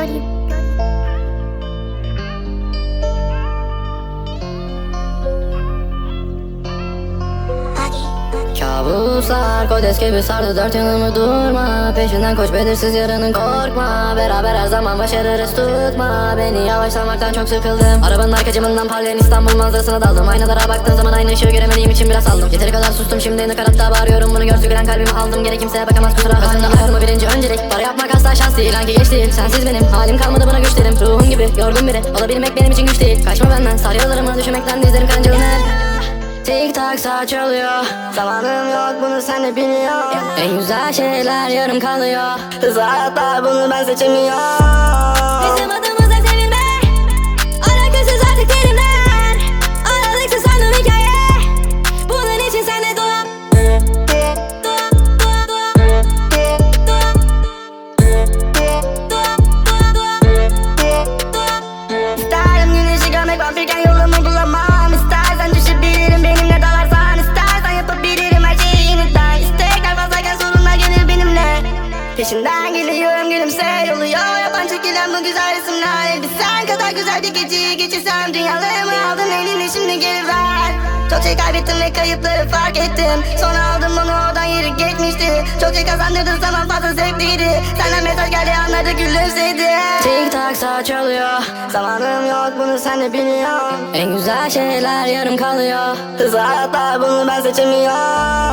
göreyim. Kabuslar kodes gibi sardı dört yanımı durma. Peşinden koş belirsiz yarının korkma. Beraber her zaman başarırız tutma. Beni yavaşlamaktan çok sıkıldım. Arabanın arka camından parlayan İstanbul manzarasına daldım. Aynalara baktığım zaman aynı ışığı göremediğim için biraz saldım. Yeteri kadar sustum şimdi nakaratla bağırıyorum. Bunu görsü gülen kalbimi aldım. Gene kimseye bakamaz kusura bakma. Aklıma birinci öncelik. Para asla şans değil. Hangi geç değil? Sensiz benim halim kalmadı buna güç dedim. Ruhum gibi yorgun biri. Olabilmek benim için güç değil. Kaçma benden. Sar yollarımı düşmekten dizlerim kancalanır Tik tak saat çalıyor Zamanım yok bunu sen de biliyor En güzel şeyler yarım kalıyor. Hayatlar bunu ben seçemiyorum vampirken yolumu bulamam. İstersen düşebilirim. Benimle dalarsan İstersen yapabilirim. Her şeyi yeniden İstekler fazlayken sorunlar gelir benimle. Peşinden geliyorum. Gülümse yoluyor. Yapan çekilen bu güzel resimler Bir sen kadar güzel bir geceyi geçirsem Dünyalarımı aldın eline şimdi geri ver. Çok şey kaybettim ve kayıpları fark ettim. Sonra aldım onu oradan yeri geçmişti Şey kazandırdın zaman fazla zevkliydi. Senden mesaj geldi anladı gülümsedi Tik tak saat çalıyor. Zamanım yok bunu sen de biliyorsun. En güzel şeyler yarım kalıyor. Hızlı hayatlar bunu ben seçemiyorum